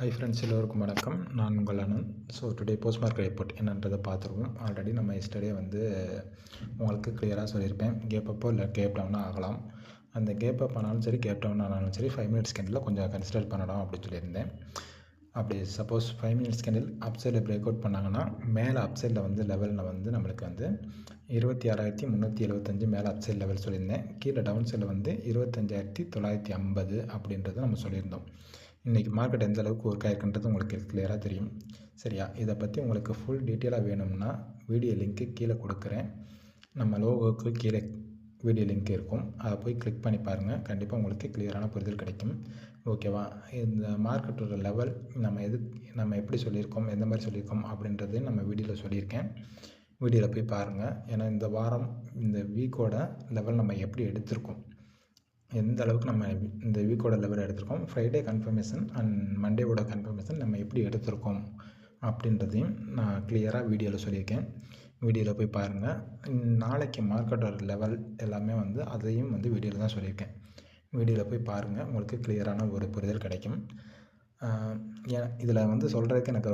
Hi friends எல்லோருக்கும் வணக்கம். நான் உங்கள் Anand. So today post mark report என்னன்றதை பார்த்துருவோம். ஆல்ரெடி நம்ம எஸ்டர்டே வந்து உங்களுக்கு கிளியராக சொல்லியிருப்பேன். கேப் அப்போ இல்லை கேப் டவுனாக ஆகலாம். அந்த கேப் அப் ஆனாலும் சரி கேப் டவுன் ஆனாலும் சரி ஃபைவ் மினிட்ஸ் கேண்டில் கொஞ்சம் கன்சிடர் பண்ணணும் அப்படின்னு சொல்லியிருந்தேன். அப்படி suppose five minutes candle up சைடில் பிரேக் அவுட் பண்ணாங்கன்னா மேலே அப் சைடில் வந்து லெவலில் வந்து நம்மளுக்கு வந்து இருபத்தி ஆறாயிரத்தி முந்நூற்றி எழுபத்தஞ்சு மேலே அப் சைடு லெவல் சொல்லியிருந்தேன். கீழே டவுன் சைடில் வந்து இருபத்தஞ்சாயிரத்தி தொள்ளாயிரத்தி ஐம்பது அப்படின்றத நம்ம சொல்லியிருந்தோம். இன்றைக்கி மார்க்கெட் எந்த அளவுக்கு ஒர்க் ஆயிருக்குன்றது உங்களுக்கு கிளியராக தெரியும். சரியா? இதை பற்றி உங்களுக்கு ஃபுல் டீட்டெயிலாக வேணும்னா வீடியோ லிங்க்கு கீழே கொடுக்குறேன். நம்ம லோகோவுக்கு கீழே வீடியோ லிங்க் இருக்கும். அதை போய் கிளிக் பண்ணி பாருங்கள் கண்டிப்பாக உங்களுக்கு கிளியரான புரிதல் கிடைக்கும். ஓகேவா இந்த மார்க்கெட்டோட லெவல் நம்ம எது நம்ம எப்படி சொல்லியிருக்கோம் எந்த மாதிரி சொல்லியிருக்கோம் அப்படின்றதையும் நம்ம வீடியோவில் சொல்லியிருக்கேன். வீடியோவில் போய் பாருங்கள் ஏன்னா இந்த வாரம் இந்த வீக்கோட லெவல் நம்ம எப்படி எடுத்திருக்கோம்? எந்த அளவுக்கு நம்ம இந்த வீக்கோட லெவல் எடுத்திருக்கோம்? ஃப்ரைடே கன்ஃபர்மேஷன் அண்ட் மண்டேவோட கன்ஃபர்மேஷன் நம்ம எப்படி எடுத்திருக்கோம்? அப்படின்றதையும் நான் கிளியராக வீடியோவில் சொல்லியிருக்கேன். வீடியோவில் போய் பாருங்கள் நாளைக்கு மார்க்கெட்டோட லெவல் எல்லாமே வந்து அதையும் வந்து வீடியோவில் தான் சொல்லியிருக்கேன். வீடியோவில் போய் பாருங்கள் உங்களுக்கு கிளியரான ஒரு புரிதல் கிடைக்கும். இதில் வந்து சொல்கிறதுக்கு எனக்கு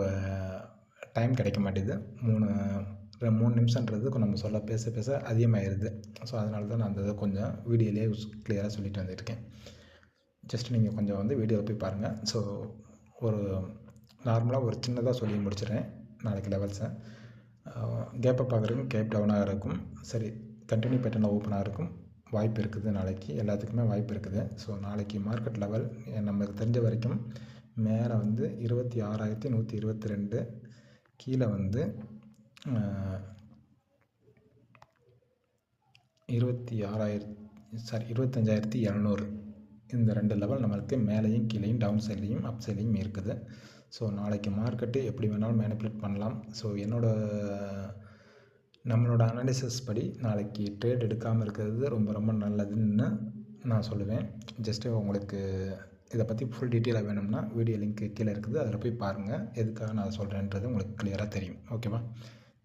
டைம் கிடைக்க மாட்டேது மூணு மூணு நிமிஷன்றது நம்ம சொல்ல பேச பேச அதிகமாகிடுது ஸோ அதனால தான் நான் அந்த இதை கொஞ்சம் வீடியோலேயே கிளியராக சொல்லிட்டு வந்துருக்கேன். ஜஸ்ட் நீங்கள் கொஞ்சம் வந்து வீடியோவில் போய் பாருங்கள் ஸோ ஒரு நார்மலாக ஒரு சின்னதாக சொல்லி முடிச்சிடுறேன். நாளைக்கு லெவல்ஸை கேப்பை பார்க்குறதுக்கும் கேப் டவுனாக இருக்கும் சரி கண்டினியூ பேட்டர்னில் ஓப்பனாக இருக்கும் வாய்ப்பு இருக்குது நாளைக்கு. எல்லாத்துக்குமே வாய்ப்பு இருக்குது. ஸோ நாளைக்கு மார்க்கெட் லெவல் நம்மளுக்கு தெரிஞ்ச வரைக்கும் மேலே வந்து இருபத்தி ஆறாயிரத்தி நூற்றி இருபத்தி ரெண்டு கீழே வந்து இருபத்தி ஆறாயிரத்தி சாரி இருபத்தஞ்சாயிரத்தி இரநூறு இந்த ரெண்டு லெவல் நம்மளுக்கு மேலேயும் கீழேயும் டவுன் சைட்லேயும் அப் சைட்லேயும் இருக்குது. ஸோ நாளைக்கு மார்க்கெட்டு எப்படி வேணாலும் மேனிப்புலேட் பண்ணலாம். ஸோ என்னோடய நம்மளோட அனாலிசிஸ் படி நாளைக்கு ட்ரேட் எடுக்காமல் இருக்கிறது ரொம்ப ரொம்ப நல்லதுன்னு நான் சொல்லுவேன். ஜஸ்ட்டு உங்களுக்கு இதை பற்றி ஃபுல் டீட்டெயிலாக வேணும்னா வீடியோ லிங்க் கீழே இருக்குது. அதில் போய் பாருங்கள் எதுக்காக நான் சொல்கிறேன்றது உங்களுக்கு கிளியராக தெரியும். ஓகேவா